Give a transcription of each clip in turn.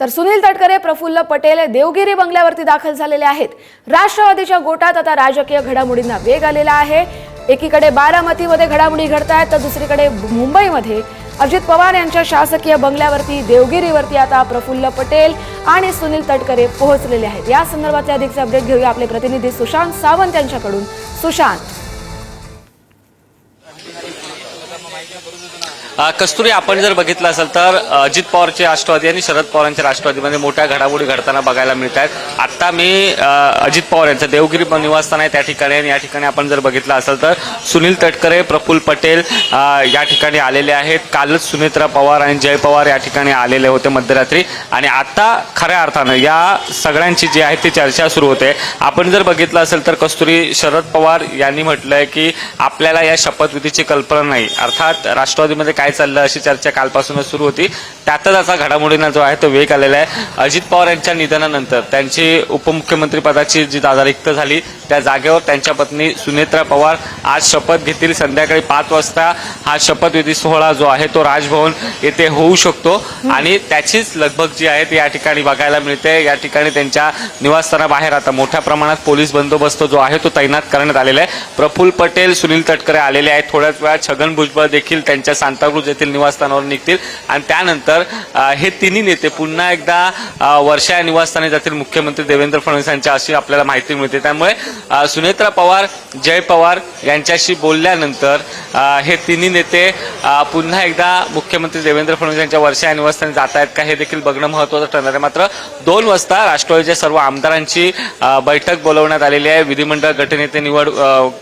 तर सुनील तटकरे प्रफुल्ल पटेल देवगिरी बंगल्यावरती दाखल झालेले आहेत. राष्ट्रवादीच्या गोटात आता राजकीय घडामोडींना वेग आलेला आहे. एकीकडे बारामतीमध्ये घडामोडी घडत आहेत तर दुसरीकडे मुंबईमध्ये अजित पवार यांच्या शासकीय बंगल्यावरती देवगिरीवरती आता प्रफुल्ल पटेल आणि सुनील तटकरे पोहोचलेले आहेत. या संदर्भातले अधिकचे अपडेट घेऊया आपले प्रतिनिधी सुशांत सावंत यांच्याकडून. सुशांत. कस्तुरी आपण जर बघितलं असेल तर अजित पवारचे राष्ट्रवादी आणि शरद पवारांच्या राष्ट्रवादीमध्ये मोठ्या घडामोडी घडताना बघायला मिळत आहेत आत्ता मी अजित पवार यांचं देवगिरी निवासस्थान आहे त्या ठिकाणी आणि या ठिकाणी आपण जर बघितलं असेल तर सुनील तटकरे प्रफुल्ल पटेल या ठिकाणी आलेले आहेत. कालच सुनेत्रा पवार आणि जय पवार या ठिकाणी आलेले होते मध्यरात्री. आणि आता खऱ्या अर्थानं या सगळ्यांची जी आहे ती चर्चा सुरू होते. आपण जर बघितलं असेल तर कस्तुरी शरद पवार यांनी म्हटलंय की आपल्याला या शपथविधीची कल्पना नाही. अर्थात राष्ट्रवादीमध्ये काय काय चाललं अशी चर्चा कालपासूनच सुरू होती. त्यातच असा घडामोडींना जो आहे तो वेग आलेला आहे. अजित पवार यांच्या निधनानंतर त्यांची उपमुख्यमंत्री पदाची जी जागा रिक्त झाली त्या जागेवर त्यांच्या पत्नी सुनेत्रा पवार आज शपथ घेतील संध्याकाळी पाच वाजता. हा शपथविधी सोहळा जो आहे तो राजभवन येथे होऊ शकतो. आणि त्याचीच लगबग जी आहे ती या ठिकाणी बघायला मिळते. या ठिकाणी त्यांच्या निवासस्थानाबाहेर आता मोठ्या प्रमाणात पोलीस बंदोबस्त जो आहे तो तैनात करण्यात आलेला आहे. प्रफुल्ल पटेल सुनील तटकरे आलेले आहेत. थोड्याच वेळात छगन भुजबळ देखील त्यांच्या सांता सांताक्रूज येथील निवासस्थानावर निघतील. आणि त्यानंतर हे तिन्ही नेते पुन्हा एकदा वर्षा या निवासस्थानी जातील. मुख्यमंत्री देवेंद्र फडणवीस यांच्या अशी आपल्याला माहिती मिळते. त्यामुळे सुनेत्रा पवार जय पवार यांच्याशी बोलल्यानंतर हे तिन्ही नेते पुन्हा एकदा मुख्यमंत्री देवेंद्र फडणवीस यांच्या वर्षा या निवासस्थानी जात आहेत का हे देखील बघणं महत्वाचं ठरणार आहे. मात्र दोन वाजता राष्ट्रवादीच्या सर्व आमदारांची बैठक बोलवण्यात आलेली आहे. विधिमंडळ गटनेते निवड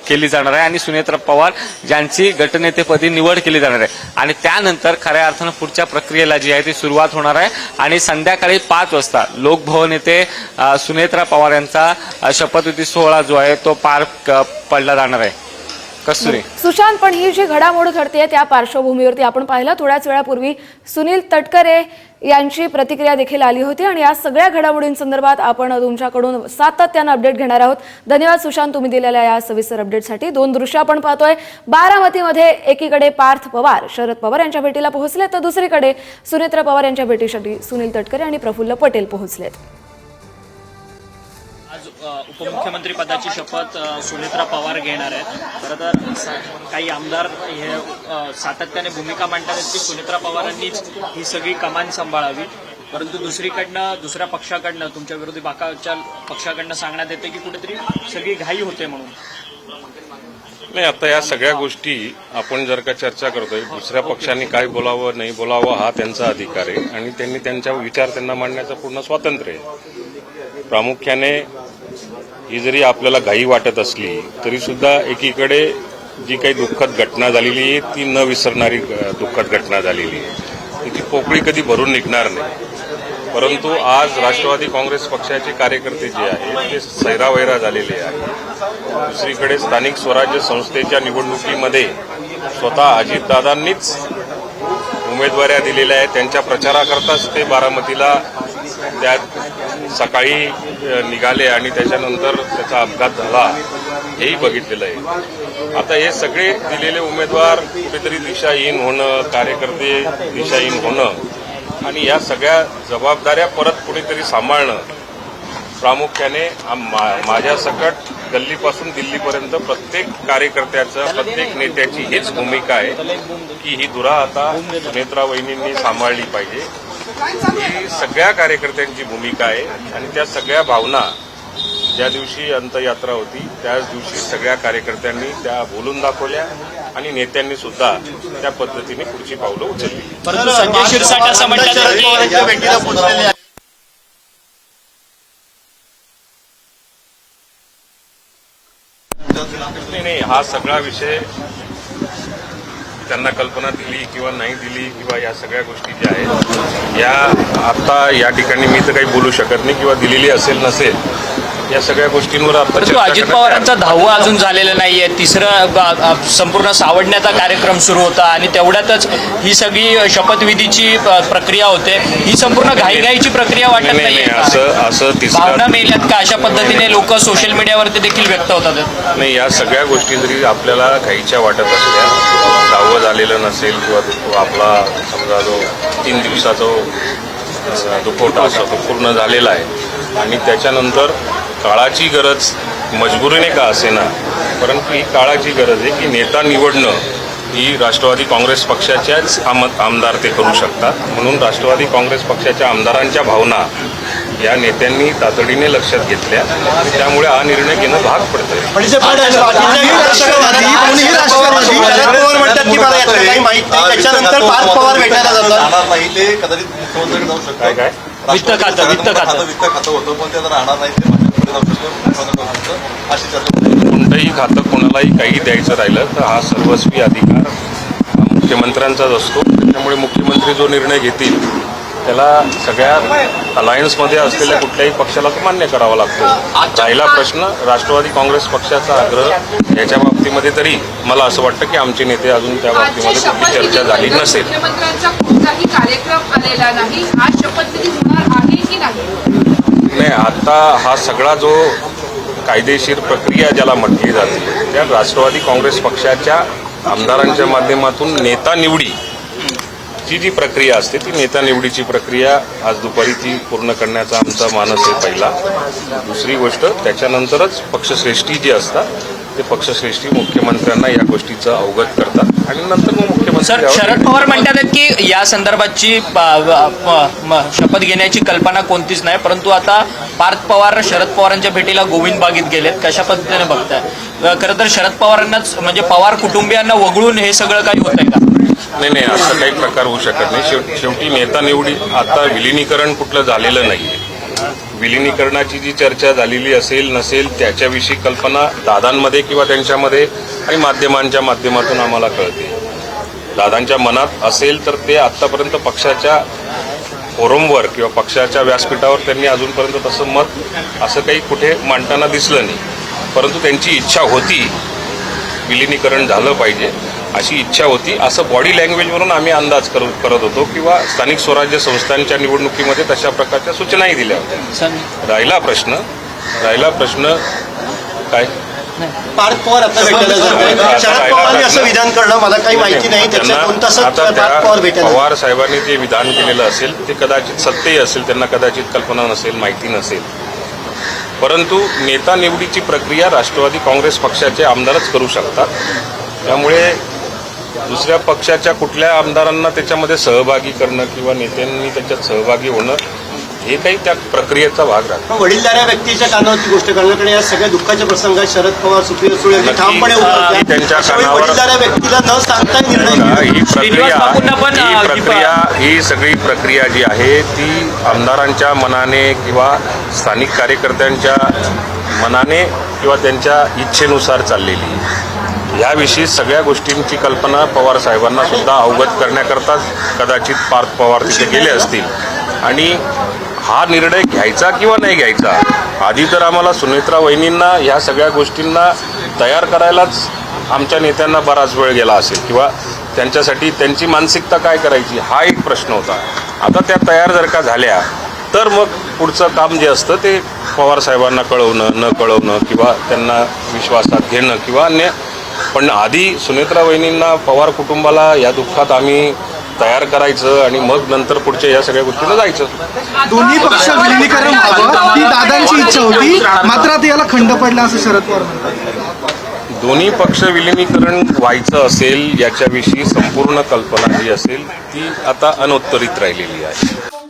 केली जाणार आहे. आणि सुनेत्रा पवार ज्यांची गटनेतेपदी निवड केली जाणार आहे. आणि त्यानंतर खऱ्या अर्थानं पुढच्या प्रक्रियेला जी आहे ती सुरुवात होणार आहे. आणि संध्याकाळी पाच वाजता लोकभवन येथे सुनेत्रा पवार यांचा शपथविधी सोहळा जो आहे तो पार पडला जाणार आहे. कसुरी सुशांत पण ही जी घडामोड घडते त्या पार्श्वभूमीवरती आपण पाहिलं थोड्याच वेळापूर्वी सुनील तटकरे यांची प्रतिक्रिया देखील आली होती आणि या सगळ्या घडामोडींसंदर्भात आपण तुमच्याकडून सातत्यानं अपडेट घेणार आहोत. धन्यवाद सुशांत तुम्ही दिलेल्या या सविस्तर अपडेटसाठी दोन दृश्य आपण पाहतोय. बारामतीमध्ये एकीकडे पार्थ पवार शरद पवार यांच्या भेटीला पोहोचले तर दुसरीकडे सुनेत्र पवार यांच्या भेटीसाठी सुनील तटकरे आणि प्रफुल्ल पटेल पोहोचलेत. आज उपमुख्यमंत्री पदाची शपथ सुनेत्रा पवार घेणार आहेत. खरं तर काही आमदार हे सातत्याने भूमिका मांडतात की सुनेत्रा पवारांनीच ही सगळी कमान सांभाळावी. परंतु दुसरीकडनं दुसऱ्या पक्षाकडनं तुमच्या विरोधी बाकाच्या पक्षाकडनं सांगण्यात येते की कुठेतरी सगळी घाई होते म्हणून. नाही आता या सगळ्या गोष्टी आपण जर का चर्चा करतोय दुसऱ्या पक्षांनी काय बोलावं नाही बोलावं हा त्यांचा अधिकार आहे. आणि त्यांनी त्यांच्या विचार त्यांना मांडण्याचं पूर्ण स्वातंत्र्य आहे. प्रामुख्याने ही जरी आपल्याला घाई वाटत असली तरी सुद्धा एकीकडे जी काही दुःखद घटना झालेली आहे ती न विसरणारी दुःखद घटना झालेली आहे. ती पोकळी कधी भरून निघणार नाही. परंतु आज राष्ट्रवादी काँग्रेस पक्षाचे कार्यकर्ते जे आहेत ते सैरावैरा झालेले आहेत. दुसरीकडे स्थानिक स्वराज्य संस्थेच्या निवडणुकीमध्ये स्वतः अजितदादांनीच उमेदवाऱ्या दिलेल्या आहेत. त्यांच्या प्रचाराकरताच ते बारामतीला त्या सकाळी निघाले आणि त्याच्यानंतर त्याचा अपघात झाला हेही बघितलेलं आहे. आता हे सगळे दिलेले उमेदवार कुठेतरी दिशाहीन होणं कार्यकर्ते दिशाहीन होणं आणि या सगळ्या जबाबदाऱ्या परत कुठेतरी सांभाळणं प्रामुख्याने मा- माझ्या सकट गल्लीपासून दिल्लीपर्यंत प्रत्येक कार्यकर्त्याचं प्रत्येक नेत्याची हीच भूमिका आहे की ही धुरा आता सुनेत्रा वहिनींनी सांभाळली पाहिजे. ही सगळ्या कार्यकर्त्यांची भूमिका आहे आणि त्या सगळ्या भावना ज्या दिवशी अंतयात्रा होती त्याच दिवशी सगळ्या कार्यकर्त्यांनी त्या बोलून दाखवल्या आणि नेत्यांनी सुद्धा त्या पद्धतीने पुढची पावलं उचलली. परंतु संजय शिरसाट असं म्हणतात की नाही नाही हा सगळा विषय त्यांना कल्पना दिली किंवा नाही दिली किंवा या सगळ्या गोष्टी ज्या आहेत या आता या ठिकाणी मी तर काही बोलू शकत नाही किंवा दिलेली असेल नसेल या सगळ्या गोष्टींवर आता अजित पवारांचा दहावा अजून झालेला नाहीये. तिसरं संपूर्ण सावडण्याचा कार्यक्रम सुरू होता आणि तेवढ्यातच ही सगळी शपथविधीची प्रक्रिया होते. ही संपूर्ण घाईघाईची प्रक्रिया वाटत नाही असं असं भावना मेल्यात का? अशा पद्धतीने लोक सोशल मीडियावरती देखील व्यक्त होतात. नाही या सगळ्या गोष्टी जरी आपल्याला घाईच्या वाटत असल्या दहावं झालेलं नसेल किंवा तो आपला समजा जो तीन दिवसाचा दुखवटा असा तो पूर्ण झालेला आहे. आणि त्याच्यानंतर काळाची गरज मजबुरीने का असेना? परंतु ही काळाची गरज आहे की नेता निवडणं ही राष्ट्रवादी काँग्रेस पक्षाच्याच आम आमदार ते करू शकतात. म्हणून राष्ट्रवादी काँग्रेस पक्षाच्या आमदारांच्या भावना या नेत्यांनी तातडीने लक्षात घेतल्या. त्यामुळे हा निर्णय घेणं भाग पडतंय म्हणजे पण कोणीही राष्ट्रवादी कोणीही राष्ट्रवादी शरद पवार म्हणतात की मला यातलं काही माहीत नाही पवार भेटायला जातात. राहणार नाही ते. कदाचित मुख्यमंत्र्याकडे जाऊ शकतात. काय वित्त खातं, वित्त खातं. वित्त खातं होतं पण ते आता राहणार नाही. ते माझ्याकडे जाऊ शकतं. मुख्यमंत्र्याकडे जाऊ शकतं. अशी चर्चा. कोणतंही खातं कोणालाही काही द्यायचं राहिलं तर हा सर्वस्वी अधिकार हा मुख्यमंत्र्यांचाच असतो. त्याच्यामुळे मुख्यमंत्री जो निर्णय घेतील त्याला सगळ्या अलायन्समध्ये असलेल्या कुठल्याही पक्षाला तो मान्य करावा लागतो. राहिला प्रश्न राष्ट्रवादी काँग्रेस पक्षाचा आग्रह याच्या बाबतीमध्ये तरी मला असं वाटतं की आमचे नेते अजून त्या बाबतीमध्ये कुठली चर्चा झाली नसेल. नाही आता हा सगळा जो कायदेशीर प्रक्रिया ज्याला म्हटली जाते त्या राष्ट्रवादी काँग्रेस पक्षाच्या आमदारांच्या माध्यमातून नेता निवडी ती जी प्रक्रिया असते ती नेता निवडीची प्रक्रिया आज दुपारी ती पूर्ण करण्याचा आमचा मानस आहे पहिला. दुसरी गोष्ट त्याच्यानंतरच पक्षश्रेष्ठी जी असतात ते पक्षश्रेष्ठी मुख्यमंत्र्यांना या गोष्टीचं अवगत करतात. आणि नंतर मग मुख्यमंत्री सर यावर शरद पवार म्हणतात आहेत की या संदर्भातची म- शपथ घेण्याची कल्पना कोणतीच नाही परंतु आता पार्थ पवार शरद पवारांच्या भेटीला गोविंद बागेत गेलेत. कशा पद्धतीने बघताय? अ, खरं तर शरद पवारांनाच म्हणजे पवार कुटुंबियांना वगळून हे सगळं काही होतंय का? नाही नाही असं काही प्रकार होऊ शकत नाही. शेव- शेवटी नेता निवडी आता विलिनीकरण कुठलं झालेलं नाही विलिनीकरणाची जी चर्चा झालेली असेल नसेल त्याच्याविषयी कल्पना दादांमध्ये किंवा त्यांच्यामध्ये आणि माध्यमांच्या माध्यमातून आम्हाला कळते. दादांच्या मनात असेल तर ते आत्तापर्यंत पक्षाच्या फोरमवर किंवा पक्षाच्या व्यासपीठावर त्यांनी अजूनपर्यंत तसं मत असं काही कुठे मांडताना दिसलं नाही. परंतु त्यांची इच्छा होती विलिनीकरण झालं पाहिजे. अशी इच्छा होती. असं बॉडी लँग्वेजवरून आम्ही अंदाज करू करत होतो किंवा स्थानिक स्वराज्य संस्थांच्या निवडणुकीमध्ये तशा प्रकारच्या सूचनाही दिल्या होत्या. राहिला प्रश्न. राहिला प्रश्न काय? पार्थ पवार आता भेटायला जातात शरद पवारांनी असं विधान करणं मला काही माहिती नाही. पवार साहेबांनी जे विधान केलेलं असेल ते कदाचित सत्यही असेल त्यांना कदाचित कल्पना नसेल माहिती नसेल. परंतु नेता निवडीची प्रक्रिया राष्ट्रवादी काँग्रेस पक्षाचे आमदारच करू शकतात. त्यामुळे दुसऱ्या पक्षाच्या कुठल्या आमदारांना त्याच्यामध्ये सहभागी करणं किंवा नेत्यांनी त्याच्यात सहभागी होणं हे काही त्या प्रक्रियेचा भाग राहतो. वडीलधाऱ्या व्यक्तीच्या कानावरती गोष्ट करणार कारण या सगळ्या दुःखाच्या प्रसंगात शरद पवार सुप्रिया सुळे ठामपणे त्यांच्या कानावर- वडीलधाऱ्या व्यक्तीला न सांगता निर्णय. ही प्रक्रिया ही प्रक्रिया ही सगळी प्रक्रिया जी आहे ती आमदारांच्या मनाने किंवा स्थानिक कार्यकर्त्यांच्या मनाने किंवा त्यांच्या इच्छेनुसार चाललेली आहे. याविषयी सगळ्या गोष्टींची कल्पना पवार साहेबांना सुद्धा अवगत करण्याकरताच कदाचित पार्थ पवार तिथे गेले असतील. आणि हा निर्णय घ्यायचा किंवा नाही घ्यायचा आधी तर आम्हाला सुनेत्रा वहिनींना ह्या सगळ्या गोष्टींना तयार करायलाच आमच्या नेत्यांना बराच वेळ गेला असेल किंवा त्यांच्यासाठी त्यांची मानसिकता काय करायची हा एक प्रश्न होता. आता त्या तयार जर का झाल्या तर मग पुढचं काम जे असतं ते पवार साहेबांना कळवणं न कळवणं किंवा त्यांना विश्वासात घेणं किंवा अन्य पण आधी सुनेत्रा वहिनींना पवार कुटुंबाला या दुःखात आम्ही तयार करायचं आणि मग नंतर पुढच्या या सगळ्या गोष्टीला जायचं. दोन्ही पक्ष विलिनीकरण व्हावं ही दादांची इच्छा होती. मात्र आता याला खंड पडला असं शरद पवार म्हणतात. दोन्ही पक्ष विलिनीकरण व्हायचं असेल याच्याविषयी संपूर्ण कल्पना जी असेल ती आता अनउत्तरित राहिलेली आहे.